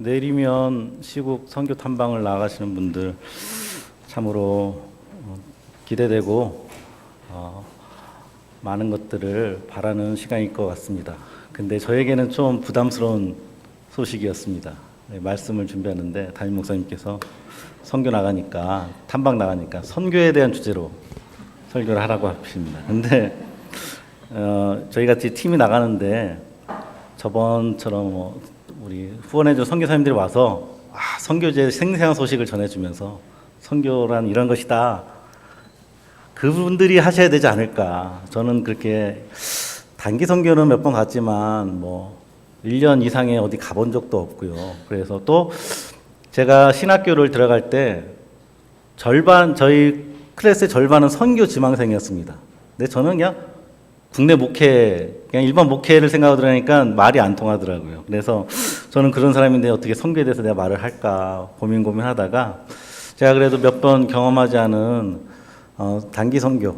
내일이면 시국 선교 탐방을 나가시는 분들 참으로 어, 기대되고 어, 많은 것들을 바라는 시간일 것 같습니다. 근데 저에게는 좀 부담스러운 소식이었습니다. 네, 말씀을 준비하는데 담임 목사님께서 선교 나가니까 탐방 나가니까 선교에 대한 주제로 설교를 하라고 하십니다. 근데 어, 저희 같이 팀이 나가는데 저번처럼 뭐 우리 후원해준 선교사님들이 와서 아, 선교제 생생한 소식을 전해주면서 선교란 이런 것이다. 그분들이 하셔야 되지 않을까. 저는 그렇게 단기 선교는 몇 번 갔지만 뭐 1년 이상에 어디 가본 적도 없고요. 그래서 또 제가 신학교를 들어갈 때 절반 저희 클래스의 절반은 선교 지망생이었습니다. 근데 저는 그냥 국내 목회 그냥 일반 목회를 생각하고 들으니까 말이 안 통하더라고요. 그래서 저는 그런 사람인데 어떻게 선교에 대해서 내가 말을 할까 고민 고민하다가 제가 그래도 몇 번 경험하지 않은 어, 단기 선교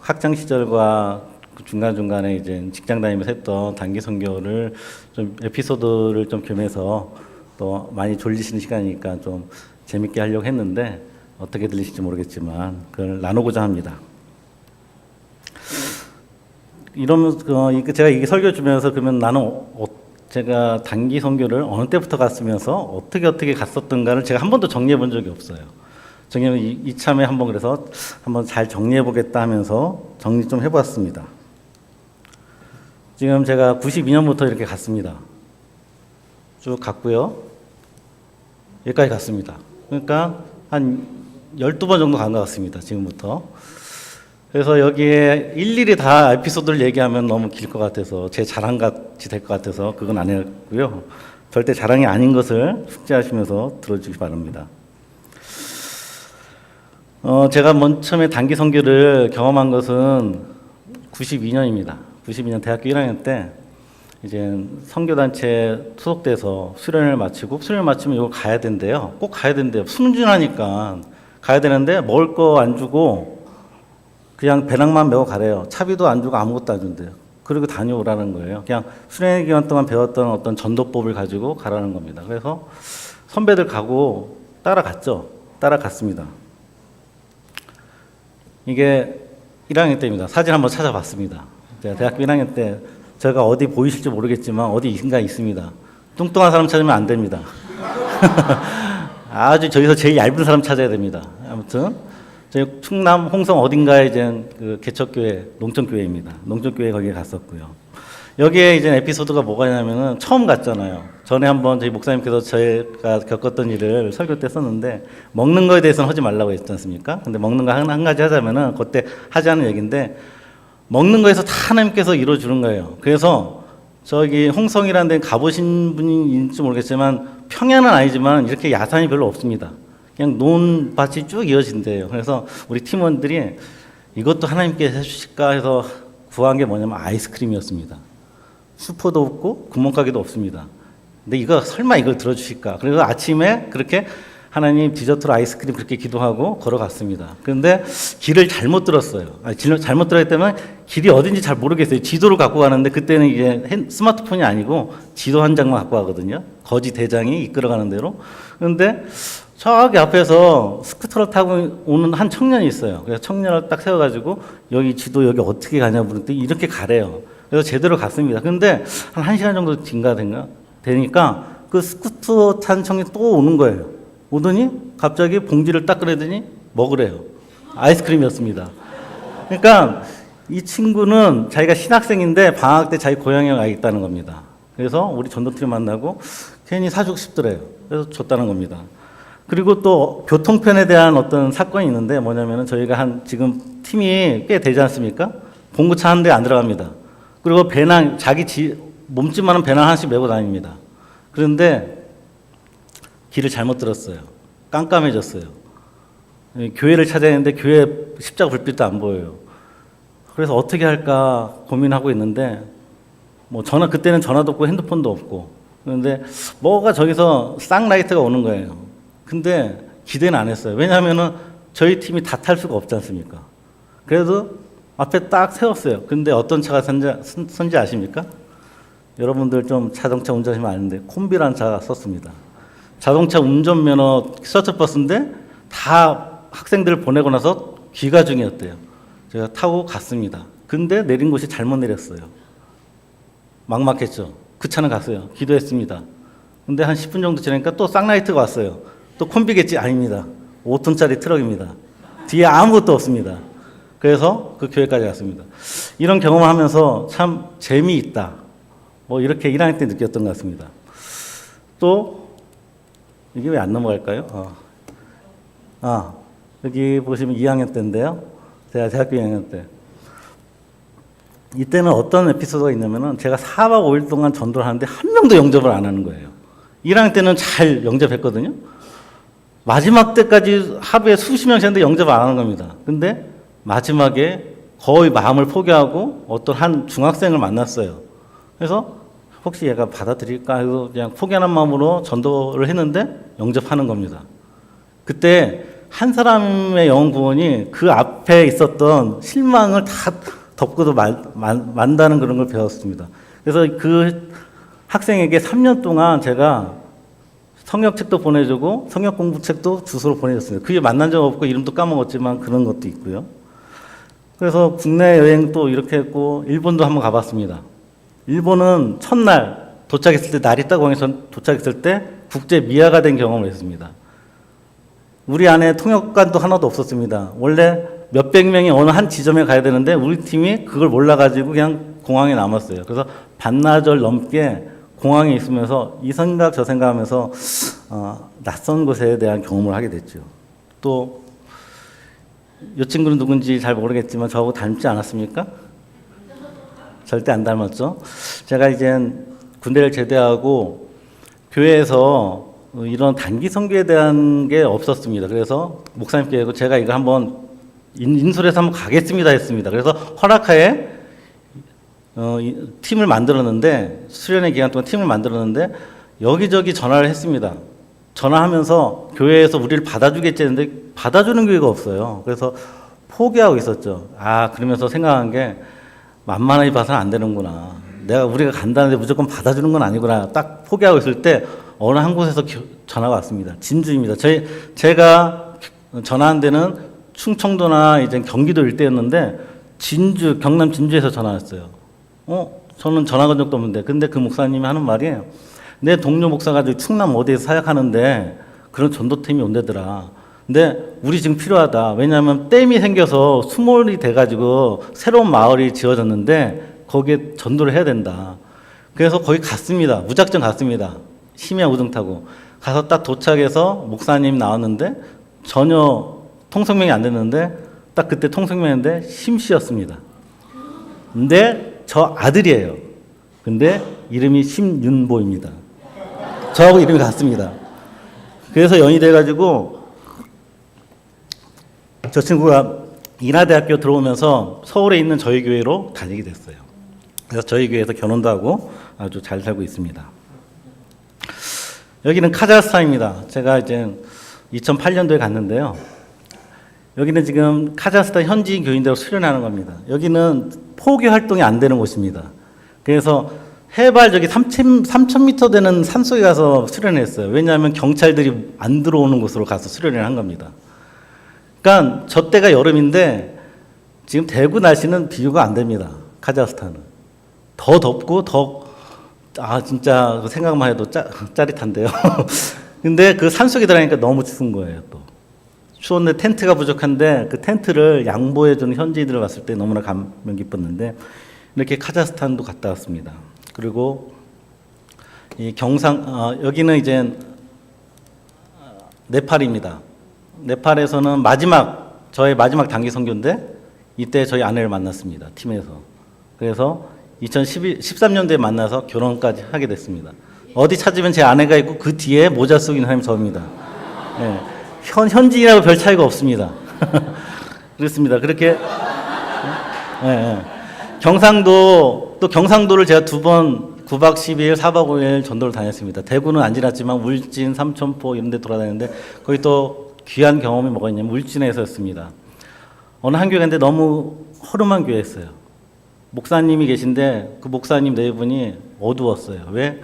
학창 시절과 중간 중간에 이제 직장 다니면서 했던 단기 선교를 좀 에피소드를 좀 겸해서 또 많이 졸리시는 시간이니까 좀 재밌게 하려고 했는데 어떻게 들리실지 모르겠지만 그걸 나누고자 합니다. 이러면서 어, 이게 제가 이게 설교 주면서 그러면 나는 어, 제가 단기 선교를 어느 때부터 갔으면서 어떻게 어떻게 갔었던가를 제가 한 번도 정리해 본 적이 없어요. 정리는 이- 이참에 한번 그래서 한번 잘 정리해 보겠다 하면서 정리 좀 해봤습니다. 지금 제가 92년부터 이렇게 갔습니다. 쭉 갔고요. 여기까지 갔습니다. 그러니까 한 12번 정도 간 것 같습니다. 지금부터. 그래서 여기에 일일이 다 에피소드를 얘기하면 너무 길 것 같아서 제 자랑 같이 될 것 같아서 그건 안 했고요. 절대 자랑이 아닌 것을 숙지하시면서 들어주시기 바랍니다. 어, 제가 맨 처음에 단기 선교를 경험한 것은 92년입니다. 92년 대학교 1학년 때 이제 선교단체 소속돼서 수련을 마치고 수련을 마치면 이거 가야 된대요. 꼭 가야 된대요. 순진하니까 가야 되는데 먹을 거 안 주고 그냥 배낭만 메고 가래요. 차비도 안 주고 아무것도 안 준대요. 그리고 다녀오라는 거예요. 그냥 수련 기간 동안 배웠던 어떤 전도법을 가지고 가라는 겁니다. 그래서 선배들 가고 따라갔죠. 따라갔습니다. 이게 1학년 때입니다. 사진 한번 찾아봤습니다. 제가 대학교 1학년 때 제가 어디 보이실지 모르겠지만 어디 인가 있습니다. 뚱뚱한 사람 찾으면 안 됩니다. 아주 저기서 제일 얇은 사람 찾아야 됩니다. 아무튼 저희 충남 홍성 어딘가에 이제 그 개척교회 농촌교회입니다. 농촌교회 거기에 갔었고요. 여기에 이제 에피소드가 뭐가 있냐면은 처음 갔잖아요. 전에 한번 저희 목사님께서 제가 겪었던 일을 설교 때 썼는데 먹는 거에 대해서는 하지 말라고 했지 않습니까? 근데 먹는 거한 가지 하자면은 그때 하지 않은 얘기인데 먹는 거에서 다 하나님께서 이루어 주는 거예요. 그래서 저기 홍성이라는 데 가보신 분인지 모르겠지만 평야는 아니지만 이렇게 야산이 별로 없습니다. 그냥 논밭이 쭉 이어진대요. 그래서 우리 팀원들이 이것도 하나님께서 해주실까 해서 구한 게 뭐냐면 아이스크림이었습니다. 슈퍼도 없고 구멍가게도 없습니다. 근데 이거 설마 이걸 들어주실까? 그래서 아침에 그렇게 하나님 디저트로 아이스크림 그렇게 기도하고 걸어갔습니다. 그런데 길을 잘못 들었어요. 아니, 길- 잘못 들었기 때문에 길이 어딘지 잘 모르겠어요. 지도를 갖고 가는데 그때는 이게 핸- 스마트폰이 아니고 지도 한 장만 갖고 가거든요. 거지 대장이 이끌어가는 대로. 그런데 저기 앞에서 스쿠터를 타고 오는 한 청년이 있어요. 그래서 청년을 딱 세워가지고 여기 지도 여기 어떻게 가냐 물었더니 이렇게 가래요. 그래서 제대로 갔습니다. 근데 한 1시간 정도 진가된가 되니까 그 스쿠터 탄 청년이 또 오는 거예요. 오더니 갑자기 봉지를 딱 꺼내더니 먹으래요. 아이스크림이었습니다. 그러니까 이 친구는 자기가 신학생인데 방학 때 자기 고향에 가 있다는 겁니다. 그래서 우리 전도팀 만나고 괜히 사주고 싶더래요. 그래서 줬다는 겁니다. 그리고 또 교통편에 대한 어떤 사건이 있는데 뭐냐면은 저희가 한 지금 팀이 꽤 되지 않습니까? 봉구차 한 대 안 들어갑니다. 그리고 배낭 자기 지, 몸집만한 배낭 하나씩 메고 다닙니다. 그런데 길을 잘못 들었어요. 깜깜해졌어요. 예, 교회를 찾아야 하는데 교회 십자가 불빛도 안 보여요. 그래서 어떻게 할까 고민하고 있는데 뭐 전화 그때는 전화도 없고 핸드폰도 없고 그런데 뭐가 저기서 쌍라이트가 오는 거예요. 근데 기대는 안 했어요. 왜냐하면은 저희 팀이 다 탈 수가 없지 않습니까? 그래도 앞에 딱 세웠어요. 근데 어떤 차가 선지, 아십니까? 여러분들 좀 자동차 운전하시면 아는데 콤비라는 차가 썼습니다. 자동차 운전면허 셔틀버스인데 다 학생들을 보내고 나서 귀가 중이었대요. 제가 타고 갔습니다. 근데 내린 곳이 잘못 내렸어요. 막막했죠. 그 차는 갔어요. 기도했습니다. 근데 한 10분 정도 지나니까 또 쌍라이트가 왔어요. 또 콤비겠지? 아닙니다. 5톤짜리 트럭입니다. 뒤에 아무것도 없습니다. 그래서 그 교회까지 갔습니다. 이런 경험을 하면서 참 재미있다. 뭐 이렇게 1학년 때 느꼈던 것 같습니다. 또 이게 왜 안 넘어갈까요? 어. 아 여기 보시면 2학년 때인데요. 제가 대학교 2학년 때. 이때는 어떤 에피소드가 있냐면은 제가 4박 5일 동안 전도를 하는데 한 명도 영접을 안 하는 거예요. 1학년 때는 잘 영접했거든요. 마지막 때까지 하루에 수십 명씩 했는데 영접 안 하는 겁니다. 근데 마지막에 거의 마음을 포기하고 어떤 한 중학생을 만났어요. 그래서 혹시 얘가 받아들일까 해서 그냥 포기하는 마음으로 전도를 했는데 영접하는 겁니다. 그때 한 사람의 영혼 구원이 그 앞에 있었던 실망을 다 덮고도 만, 만, 만다는 그런 걸 배웠습니다. 그래서 그 학생에게 3년 동안 제가 성역책도 보내주고 성역 공부책도 주소로 보내줬습니다. 그게 만난 적 없고 이름도 까먹었지만 그런 것도 있고요. 그래서 국내 여행 또 이렇게 했고 일본도 한번 가봤습니다. 일본은 첫날 도착했을 때 날이 따공해서 도착했을 때 국제 미아가 된 경험을 했습니다. 우리 안에 통역관도 하나도 없었습니다. 원래 몇백 명이 어느 한 지점에 가야 되는데 우리 팀이 그걸 몰라가지고 그냥 공항에 남았어요. 그래서 반나절 넘게 공항에 있으면서 이 생각 저 생각하면서 어, 낯선 곳에 대한 경험을 하게 됐죠. 또 이 친구는 누군지 잘 모르겠지만 저하고 닮지 않았습니까? 절대 안 닮았죠. 제가 이제 군대를 제대하고 교회에서 이런 단기 선교에 대한 게 없었습니다. 그래서 목사님께 제가 이거 한번 인- 인솔해서 한번 가겠습니다 했습니다. 그래서 허락하에 어, 이- 팀을 만들었는데 수련회 기간 동안 팀을 만들었는데 여기저기 전화를 했습니다. 전화하면서 교회에서 우리를 받아주겠지 했는데 받아주는 교회가 없어요. 그래서 포기하고 있었죠. 아 그러면서 생각한 게 만만하게 봐서는 안 되는구나. 내가 우리가 간다는데 무조건 받아주는 건 아니구나. 딱 포기하고 있을 때 어느 한 곳에서 겨- 전화가 왔습니다. 진주입니다. 저희 제가 전화한 데는 충청도나 이제 경기도 일대였는데 진주 경남 진주에서 전화 왔어요. 어 저는 전화 건 적도 없는데 근데 그 목사님이 하는 말이에요. 내 동료 목사가 저 충남 어디에서 사역하는데 그런 전도팀이 온대더라. 근데 우리 지금 필요하다. 왜냐하면 댐이 생겨서 수몰이 돼가지고 새로운 마을이 지어졌는데 거기에 전도를 해야 된다. 그래서 거기 갔습니다. 무작정 갔습니다. 심야 우등 타고 가서 딱 도착해서 목사님 나왔는데 전혀 통성명이 안 됐는데 딱 그때 통성명인데 심씨였습니다. 근데 저 아들이에요. 근데 이름이 심윤보입니다. 저하고 이름이 같습니다. 그래서 연이 돼가지고 저 친구가 인하대학교 들어오면서 서울에 있는 저희 교회로 다니게 됐어요. 그래서 저희 교회에서 결혼도 하고 아주 잘 살고 있습니다. 여기는 카자흐스탄입니다. 제가 이제 2008년도에 갔는데요. 여기는 지금 카자흐스탄 현지인 교인대로 수련하는 겁니다. 여기는 포교 활동이 안 되는 곳입니다. 그래서 해발 저기 3,000, 3,000m 되는 산 속에 가서 수련했어요. 왜냐하면 경찰들이 안 들어오는 곳으로 가서 수련을 한 겁니다. 그러니까 저 때가 여름인데 지금 대구 날씨는 비교가 안 됩니다. 카자흐스탄은. 더 덥고 더, 아, 진짜 그 생각만 해도 짜, 짜릿한데요. 근데 그 산 속에 들어가니까 너무 추운 거예요, 또. 추웠는데 텐트가 부족한데 그 텐트를 양보해주는 현지인들을 봤을 때 너무나 감명 깊었는데 이렇게 카자흐스탄도 갔다 왔습니다. 그리고 이 경상 어, 여기는 이제 어, 네팔입니다. 네팔에서는 마지막 저의 마지막 단기 선교인데 이때 저희 아내를 만났습니다. 팀에서 그래서 2013년도에 만나서 결혼까지 하게 됐습니다. 어디 찾으면 제 아내가 있고 그 뒤에 모자 있는 사람이 저입니다. 예. 현, 현지인하고 별 차이가 없습니다. 그렇습니다. 그렇게 예, 예. 경상도 또 경상도를 제가 두 번 9박 10일, 4박 5일 전도를 다녔습니다. 대구는 안 지났지만 울진, 삼천포 이런 데 돌아다녔는데 거기 또 귀한 경험이 뭐가 있냐면 울진에서였습니다. 어느 한 교회 갔는데 너무 허름한 교회였어요. 목사님이 계신데 그 목사님 네 분이 어두웠어요. 왜?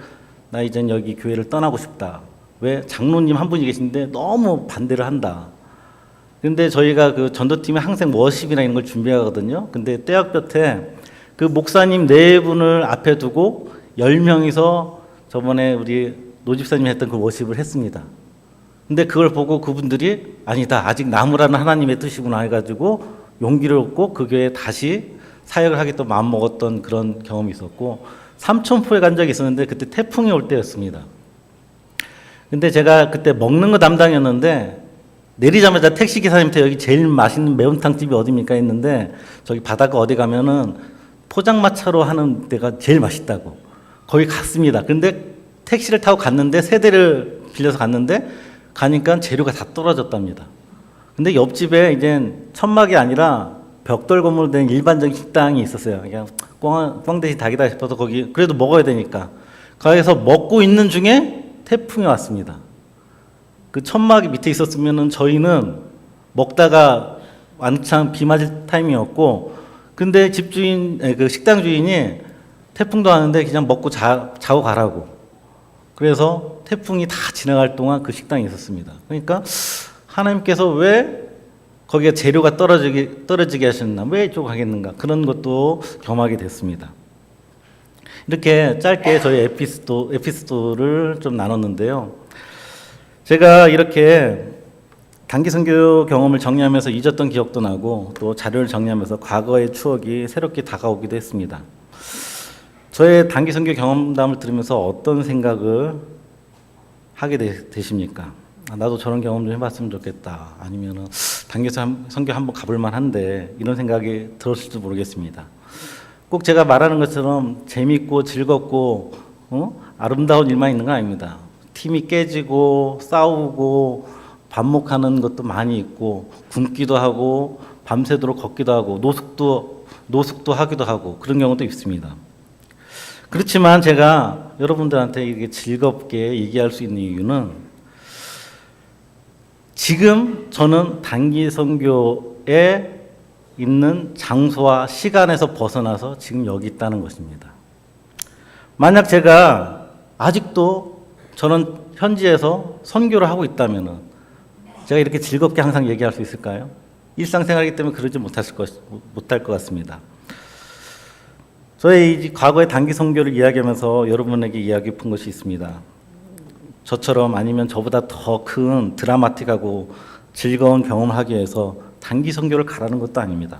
나 이젠 여기 교회를 떠나고 싶다. 왜 장로님 한 분이 계신데 너무 반대를 한다. 근데 저희가 그 전도팀에 항상 워십이나 이런 걸 준비하거든요. 근데 때학볕에 그 목사님 네 분을 앞에 두고 열 명이서 저번에 우리 노집사님이 했던 그 워십을 했습니다. 근데 그걸 보고 그분들이 아니다 아직 나무라는 하나님의 뜻이구나 해가지고 용기를 얻고 그 교회에 다시 사역을 하겠다 마음 먹었던 그런 경험이 있었고 삼천포에 간 적이 있었는데 그때 태풍이 올 때였습니다. 근데 제가 그때 먹는 거 담당이었는데 내리자마자 택시 기사님한테 여기 제일 맛있는 매운탕 집이 어디입니까 했는데 저기 바닷가 어디 가면은 포장마차로 하는 데가 제일 맛있다고 거기 갔습니다. 근데 택시를 타고 갔는데 세 대를 빌려서 갔는데 가니까 재료가 다 떨어졌답니다. 근데 옆집에 이제 천막이 아니라 벽돌 건물로 된 일반적인 식당이 있었어요. 그냥 꽝, 꽝 대신 닭이다 싶어서 거기 그래도 먹어야 되니까 거기서 먹고 있는 중에 태풍이 왔습니다. 그 천막이 밑에 있었으면은 저희는 먹다가 완창 비 맞을 타임이었고 근데 집주인 에, 그 식당 주인이 태풍도 왔는데 그냥 먹고 자, 자고 가라고 그래서 태풍이 다 지나갈 동안 그 식당에 있었습니다. 그러니까 하나님께서 왜 거기에 재료가 떨어지게 떨어지게 하셨나 왜 이쪽 하겠는가 그런 것도 경험하게 됐습니다. 이렇게 짧게 저희 에피스도 에피소드를 좀 나눴는데요. 제가 이렇게 단기 선교 경험을 정리하면서 잊었던 기억도 나고 또 자료를 정리하면서 과거의 추억이 새롭게 다가오기도 했습니다. 저의 단기 선교 경험담을 들으면서 어떤 생각을 하게 되, 십니까 나도 저런 경험 좀 해봤으면 좋겠다. 아니면은 단기 선- 선교 한번 가볼 만한데 이런 생각이 들었을지 모르겠습니다. 꼭 제가 말하는 것처럼 재밌고 즐겁고 어? 아름다운 일만 있는 건 아닙니다. 팀이 깨지고 싸우고 반목하는 것도 많이 있고 굶기도 하고 밤새도록 걷기도 하고 노숙도 노숙도 하기도 하고 그런 경우도 있습니다. 그렇지만 제가 여러분들한테 이게 즐겁게 얘기할 수 있는 이유는 지금 저는 단기 선교에 있는 장소와 시간에서 벗어나서 지금 여기 있다는 것입니다. 만약 제가 아직도 저는 현지에서 선교를 하고 있다면은 제가 이렇게 즐겁게 항상 얘기할 수 있을까요? 일상생활이기 때문에 그러지 못할 것 못할 것 같습니다. 저의 이 과거의 단기 선교를 이야기하면서 여러분에게 이야기 푼 것이 있습니다. 저처럼 아니면 저보다 더 큰 드라마틱하고 즐거운 경험을 하기 위해서 단기 선교를 가라는 것도 아닙니다.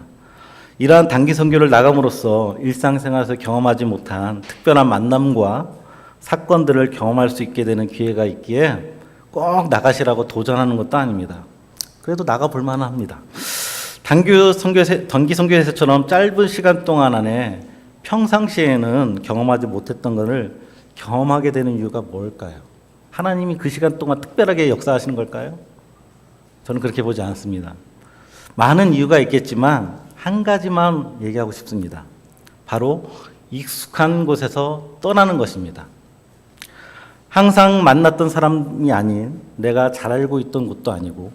이러한 단기 선교를 나감으로써 일상생활에서 경험하지 못한 특별한 만남과 사건들을 경험할 수 있게 되는 기회가 있기에 꼭 나가시라고 도전하는 것도 아닙니다. 그래도 나가 볼 만합니다. 단기 선교 선교에서처럼 짧은 시간 동안 안에 평상시에는 경험하지 못했던 것을 경험하게 되는 이유가 뭘까요? 하나님이 그 시간 동안 특별하게 역사하시는 걸까요? 저는 그렇게 보지 않습니다. 많은 이유가 있겠지만 한 가지만 얘기하고 싶습니다. 바로 익숙한 곳에서 떠나는 것입니다. 항상 만났던 사람이 아닌 내가 잘 알고 있던 곳도 아니고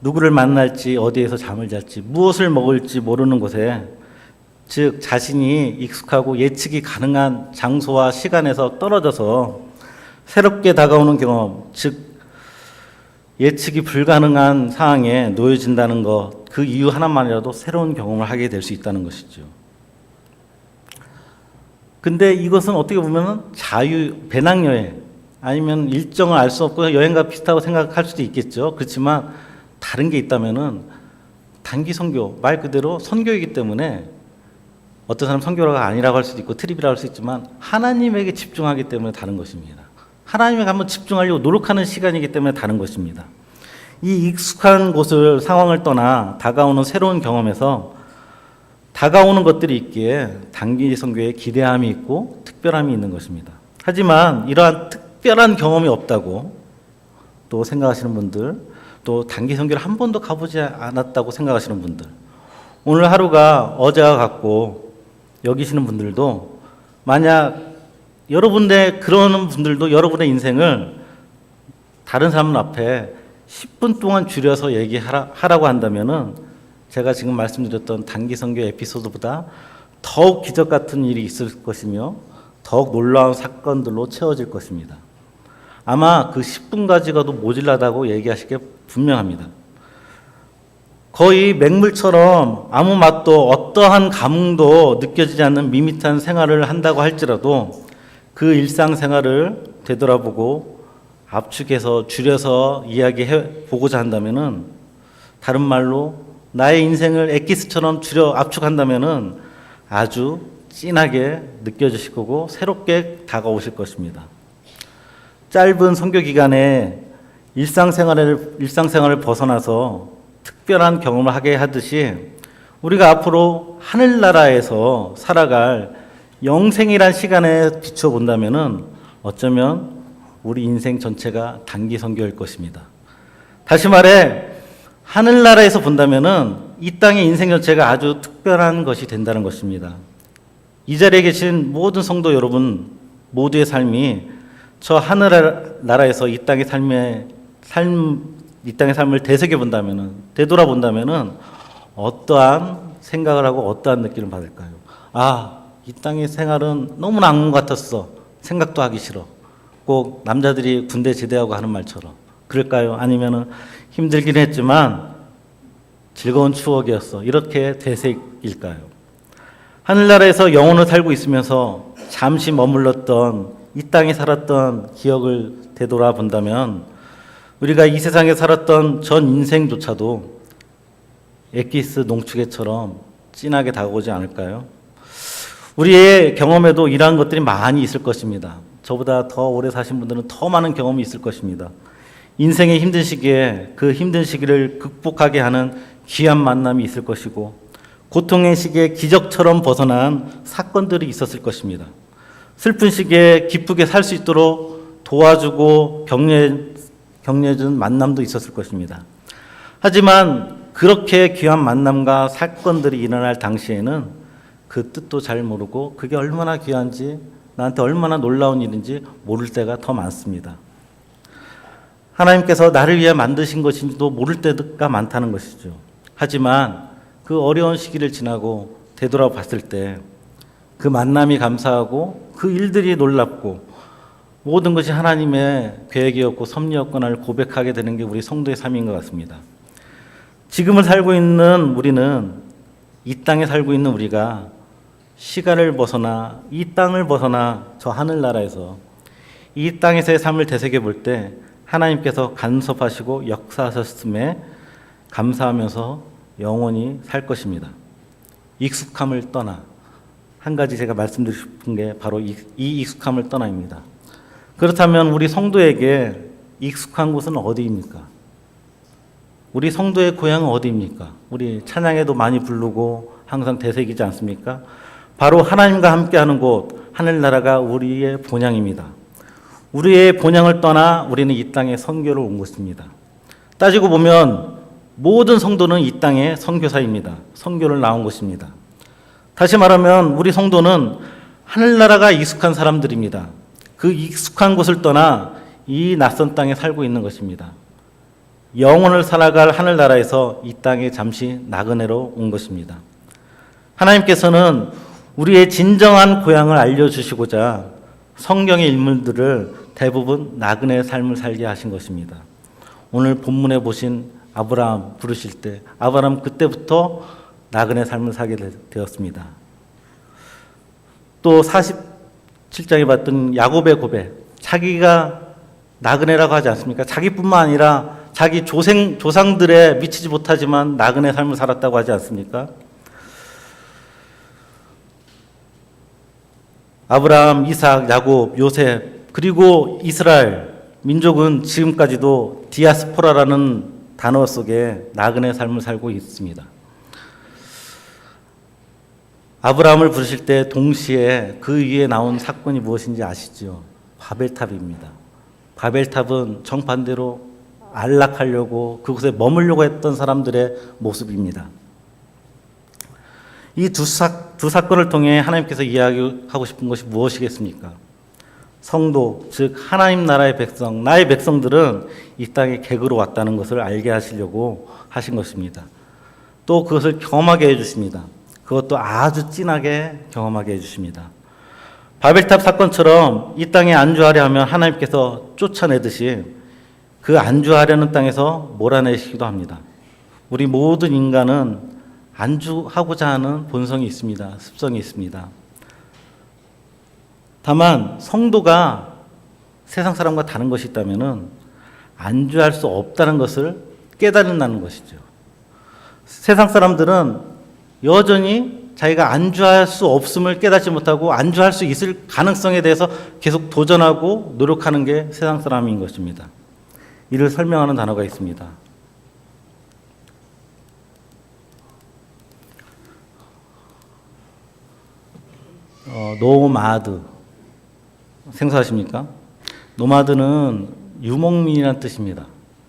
누구를 만날지 어디에서 잠을 잘지 무엇을 먹을지 모르는 곳에 즉 자신이 익숙하고 예측이 가능한 장소와 시간에서 떨어져서 새롭게 다가오는 경험, 즉 예측이 불가능한 상황에 놓여진다는 것, 그 이유 하나만이라도 새로운 경험을 하게 될 수 있다는 것이죠. 근데 이것은 어떻게 보면 자유 배낭여행 아니면 일정을 알 수 없고 여행과 비슷하고 생각할 수도 있겠죠. 그렇지만 다른 게 있다면은 단기 선교 말 그대로 선교이기 때문에 어떤 사람 선교가 아니라고 할 수도 있고 트립이라고 할 수 있지만 하나님에게 집중하기 때문에 다른 것입니다. 하나님에게 한번 집중하려고 노력하는 시간이기 때문에 다른 것입니다. 이 익숙한 곳을 상황을 떠나 다가오는 새로운 경험에서 다가오는 것들이 있기에 단기 선교에 기대함이 있고 특별함이 있는 것입니다. 하지만 이러한 특별한 경험이 없다고 또 생각하시는 분들, 또 단기 선교를 한 번도 가보지 않았다고 생각하시는 분들, 오늘 하루가 어제와 같고 여기시는 분들도 만약 여러분의 그러는 분들도 여러분의 인생을 다른 사람 앞에 10분 동안 줄여서 얘기하라고 한다면은 제가 지금 말씀드렸던 단기 선교 에피소드보다 더욱 기적 같은 일이 있을 것이며 더욱 놀라운 사건들로 채워질 것입니다. 아마 그 10분 가지고도 모질라다고 얘기하시게 분명합니다. 거의 맹물처럼 아무 맛도 어떠한 감흥도 느껴지지 않는 밋밋한 생활을 한다고 할지라도 그 일상생활을 되돌아보고 압축해서 줄여서 이야기해 보고자 한다면은 다른 말로 나의 인생을 엑기스처럼 줄여 압축한다면은 아주 진하게 느껴지실 거고 새롭게 다가오실 것입니다. 짧은 선교 기간에 일상생활을 일상생활을 벗어나서 특별한 경험을 하게 하듯이 우리가 앞으로 하늘나라에서 살아갈 영생이란 시간에 비추어 본다면은 어쩌면 우리 인생 전체가 단기 선교일 것입니다. 다시 말해 하늘나라에서 본다면은 이 땅의 인생 전체가 아주 특별한 것이 된다는 것입니다. 이 자리에 계신 모든 성도 여러분 모두의 삶이 저 하늘나라에서 이 땅의 삶의 삶, 이 땅의 삶을 되새겨 본다면은 되돌아 본다면은 어떠한 생각을 하고 어떠한 느낌을 받을까요? 아, 이 땅의 생활은 너무나 악몽 같았어. 생각도 하기 싫어. 꼭 남자들이 군대 제대하고 하는 말처럼 그럴까요? 아니면은 힘들긴 했지만 즐거운 추억이었어. 이렇게 되새길까요? 하늘나라에서 영혼을 살고 있으면서 잠시 머물렀던 이 땅에 살았던 기억을 되돌아 본다면 우리가 이 세상에 살았던 전 인생조차도 엑기스 농축에처럼 진하게 다가오지 않을까요? 우리의 경험에도 이러한 것들이 많이 있을 것입니다. 저보다 더 오래 사신 분들은 더 많은 경험이 있을 것입니다. 인생의 힘든 시기에 그 힘든 시기를 극복하게 하는 귀한 만남이 있을 것이고 고통의 시기에 기적처럼 벗어난 사건들이 있었을 것입니다. 슬픈 시기에 기쁘게 살 수 있도록 도와주고 격려 격려준 만남도 있었을 것입니다. 하지만 그렇게 귀한 만남과 사건들이 일어날 당시에는 그 뜻도 잘 모르고 그게 얼마나 귀한지 나한테 얼마나 놀라운 일인지 모를 때가 더 많습니다. 하나님께서 나를 위해 만드신 것인지도 모를 때가 많다는 것이죠. 하지만 그 어려운 시기를 지나고 되돌아 봤을 때 그 만남이 감사하고 그 일들이 놀랍고 모든 것이 하나님의 계획이었고 섭리였구나를 고백하게 되는 게 우리 성도의 삶인 것 같습니다. 지금을 살고 있는 우리는 이 땅에 살고 있는 우리가 시간을 벗어나 이 땅을 벗어나 저 하늘나라에서 이 땅에서의 삶을 되새겨 볼 때 하나님께서 간섭하시고 역사하셨음에 감사하면서 영원히 살 것입니다. 익숙함을 떠나 한 가지 제가 말씀드리고 싶은 게 바로 이, 이 익숙함을 떠나입니다. 그렇다면 우리 성도에게 익숙한 곳은 어디입니까? 우리 성도의 고향은 어디입니까? 우리 찬양에도 많이 부르고 항상 대색이지 않습니까? 바로 하나님과 함께하는 곳 하늘나라가 우리의 본향입니다. 우리의 본향을 떠나 우리는 이 땅에 선교를 온 것입니다. 따지고 보면 모든 성도는 이 땅의 선교사입니다. 선교를 나온 것입니다. 다시 말하면 우리 성도는 하늘나라가 익숙한 사람들입니다. 그 익숙한 곳을 떠나 이 낯선 땅에 살고 있는 것입니다. 영혼을 살아갈 하늘나라에서 이 땅에 잠시 나그네로 온 것입니다. 하나님께서는 우리의 진정한 고향을 알려주시고자 성경의 인물들을 대부분 나그네 삶을 살게 하신 것입니다. 오늘 본문에 보신 아브라함 부르실 때 아브라함 그때부터 나그네 삶을 살게 되었습니다. 또 47장에 봤던 야곱의 고백, 자기가 나그네라고 하지 않습니까? 자기뿐만 아니라 자기 조생, 조상들에 미치지 못하지만 나그네 삶을 살았다고 하지 않습니까? 아브라함, 이삭, 야곱, 요셉, 그리고 이스라엘 민족은 지금까지도 디아스포라라는 단어 속에 나그네 삶을 살고 있습니다. 아브라함을 부르실 때 동시에 그 위에 나온 사건이 무엇인지 아시죠? 바벨탑입니다. 바벨탑은 정반대로 안락하려고 그곳에 머물려고 했던 사람들의 모습입니다. 이 두 두 사건을 통해 하나님께서 이야기하고 싶은 것이 무엇이겠습니까? 성도, 즉 하나님 나라의 백성, 나의 백성들은 이 땅에 객으로 왔다는 것을 알게 하시려고 하신 것입니다. 또 그것을 경험하게 해주십니다. 그것도 아주 진하게 경험하게 해주십니다. 바벨탑 사건처럼 이 땅에 안주하려 하면 하나님께서 쫓아내듯이 그 안주하려는 땅에서 몰아내시기도 합니다. 우리 모든 인간은 안주하고자 하는 본성이 있습니다. 습성이 있습니다. 다만 성도가 세상 사람과 다른 것이 있다면은 안주할 수 없다는 것을 깨달는다는 것이죠. 세상 사람들은 여전히 자기가 안주할 수 없음을 깨닫지 못하고 안주할 수 있을 가능성에 대해서 계속 도전하고 노력하는 게 세상 사람인 것입니다. 이를 설명하는 단어가 있습니다. 어, 노마드 생소하십니까? 노마드는 유목민이라는 뜻입니다.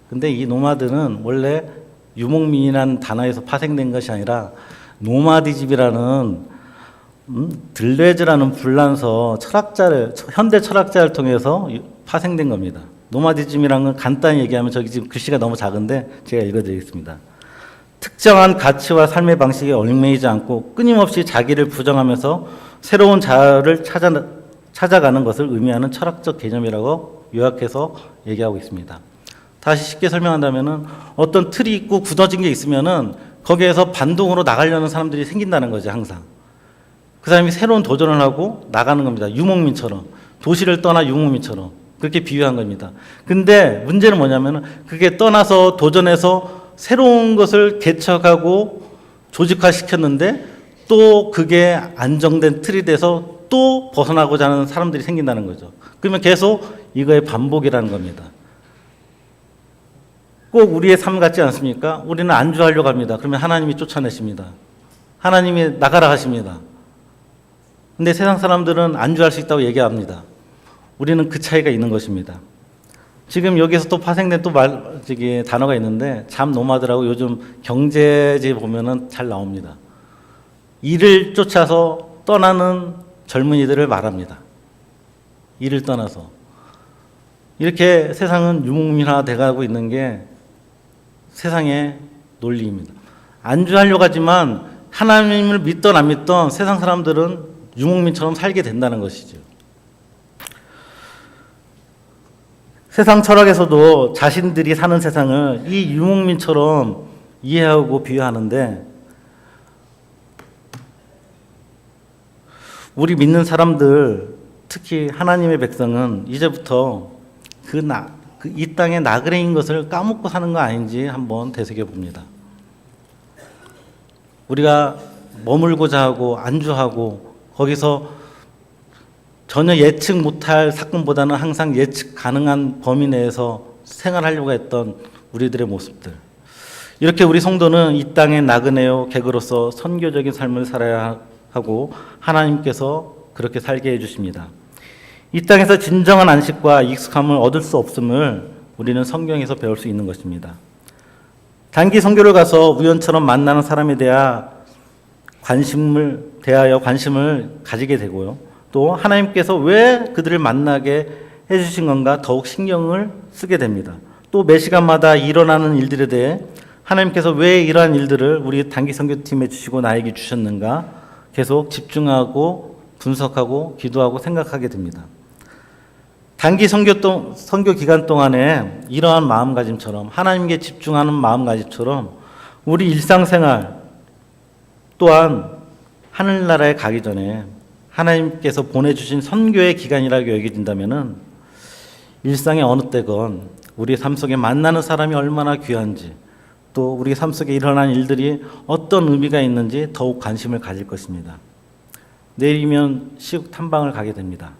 근데 이 노마드는 원래 유목민이라는 단어에서 파생된 것이 아니라 노마디즘이라는 음, 들레즈라는 불란서 철학자를 현대 철학자를 통해서 유- 파생된 겁니다. 노마디즘이라는 건 간단히 얘기하면 저기 지금 글씨가 너무 작은데 제가 읽어드리겠습니다. 특정한 가치와 삶의 방식에 얽매이지 않고 끊임없이 자기를 부정하면서 새로운 자아를 찾아, 찾아가는 것을 의미하는 철학적 개념이라고 요약해서 얘기하고 있습니다. 다시 쉽게 설명한다면은 어떤 틀이 있고 굳어진 게 있으면은 거기에서 반동으로 나가려는 사람들이 생긴다는 거죠, 항상. 그 사람이 새로운 도전을 하고 나가는 겁니다. 유목민처럼. 도시를 떠나 유목민처럼. 그렇게 비유한 겁니다. 근데 문제는 뭐냐면은 그게 떠나서 도전해서 새로운 것을 개척하고 조직화 시켰는데 또 그게 안정된 틀이 돼서 또 벗어나고자 하는 사람들이 생긴다는 거죠. 그러면 계속 이거의 반복이라는 겁니다. 꼭 우리의 삶 같지 않습니까? 우리는 안주하려고 합니다. 그러면 하나님이 쫓아내십니다. 하나님이 나가라 하십니다. 근데 세상 사람들은 안주할 수 있다고 얘기합니다. 우리는 그 차이가 있는 것입니다. 지금 여기서 또 파생된 또 말, 저기 단어가 있는데, 잠 노마드라고 요즘 경제지 보면은 잘 나옵니다. 일을 쫓아서 떠나는 젊은이들을 말합니다. 일을 떠나서. 이렇게 세상은 유목민화 돼가고 있는 게 세상의 논리입니다. 안주하려고 하지만 하나님을 믿던 안 믿던 세상 사람들은 유목민처럼 살게 된다는 것이죠. 세상 철학에서도 자신들이 사는 세상을 이 유목민처럼 이해하고 비유하는데 우리 믿는 사람들 특히 하나님의 백성은 이제부터 그 나, 그 이 땅의 나그네인 것을 까먹고 사는 거 아닌지 한번 되새겨 봅니다. 우리가 머물고자 하고 안주하고 거기서 전혀 예측 못할 사건보다는 항상 예측 가능한 범위 내에서 생활하려고 했던 우리들의 모습들. 이렇게 우리 성도는 이 땅의 나그네요 객으로서 선교적인 삶을 살아야 하고 하나님께서 그렇게 살게 해주십니다. 이 땅에서 진정한 안식과 익숙함을 얻을 수 없음을 우리는 성경에서 배울 수 있는 것입니다. 단기 선교를 가서 우연처럼 만나는 사람에 대하 관심을 대하여 관심을 가지게 되고요. 또 하나님께서 왜 그들을 만나게 해주신 건가 더욱 신경을 쓰게 됩니다. 또 매 시간마다 일어나는 일들에 대해 하나님께서 왜 이러한 일들을 우리 단기 선교팀에 주시고 나에게 주셨는가 계속 집중하고 분석하고 기도하고 생각하게 됩니다. 단기 선교, 동, 선교 기간 동안에 이러한 마음가짐처럼 하나님께 집중하는 마음가짐처럼 우리 일상생활 또한 하늘나라에 가기 전에 하나님께서 보내주신 선교의 기간이라고 여겨진다면은 일상의 어느 때건 우리 삶 속에 만나는 사람이 얼마나 귀한지 또 우리 삶 속에 일어난 일들이 어떤 의미가 있는지 더욱 관심을 가질 것입니다. 내일이면 시국 탐방을 가게 됩니다.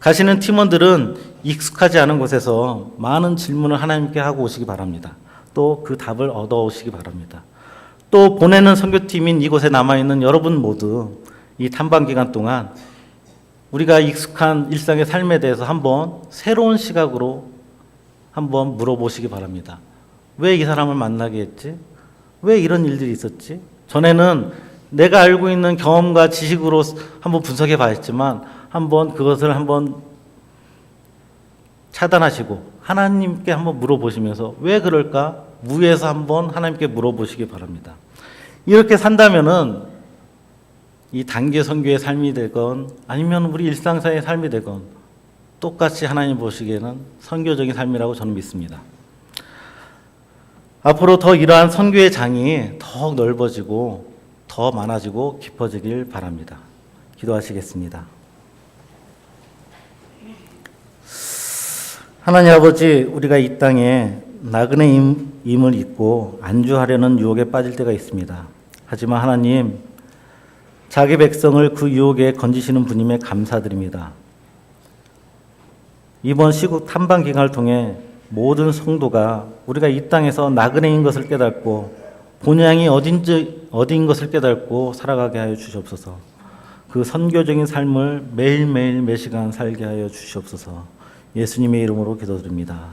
가시는 팀원들은 익숙하지 않은 곳에서 많은 질문을 하나님께 하고 오시기 바랍니다. 또 그 답을 얻어 오시기 바랍니다. 또 보내는 선교팀인 이곳에 남아 있는 여러분 모두 이 탐방 기간 동안 우리가 익숙한 일상의 삶에 대해서 한번 새로운 시각으로 한번 물어보시기 바랍니다. 왜 이 사람을 만나게 했지? 왜 이런 일들이 있었지? 전에는 내가 알고 있는 경험과 지식으로 한번 분석해 봤지만 한번 그것을 한번 차단하시고 하나님께 한번 물어보시면서 왜 그럴까? 무에서 한번 하나님께 물어보시기 바랍니다. 이렇게 산다면은 이 단계 선교의 삶이 되건 아니면 우리 일상사의 삶이 되건 똑같이 하나님 보시기에는 선교적인 삶이라고 저는 믿습니다. 앞으로 더 이러한 선교의 장이 더 넓어지고 더 많아지고 깊어지길 바랍니다. 기도하시겠습니다. 하나님 아버지, 우리가 이 땅에 나그네 임- 임을 잊고 안주하려는 유혹에 빠질 때가 있습니다. 하지만 하나님, 자기 백성을 그 유혹에 건지시는 분임에 감사드립니다. 이번 시국 탐방 기간을 통해 모든 성도가 우리가 이 땅에서 나그네인 것을 깨닫고 본향이 어딘지 어디인 것을 깨닫고 살아가게 하여 주시옵소서. 그 선교적인 삶을 매일매일 매시간 살게 하여 주시옵소서. 예수님의 이름으로 기도드립니다.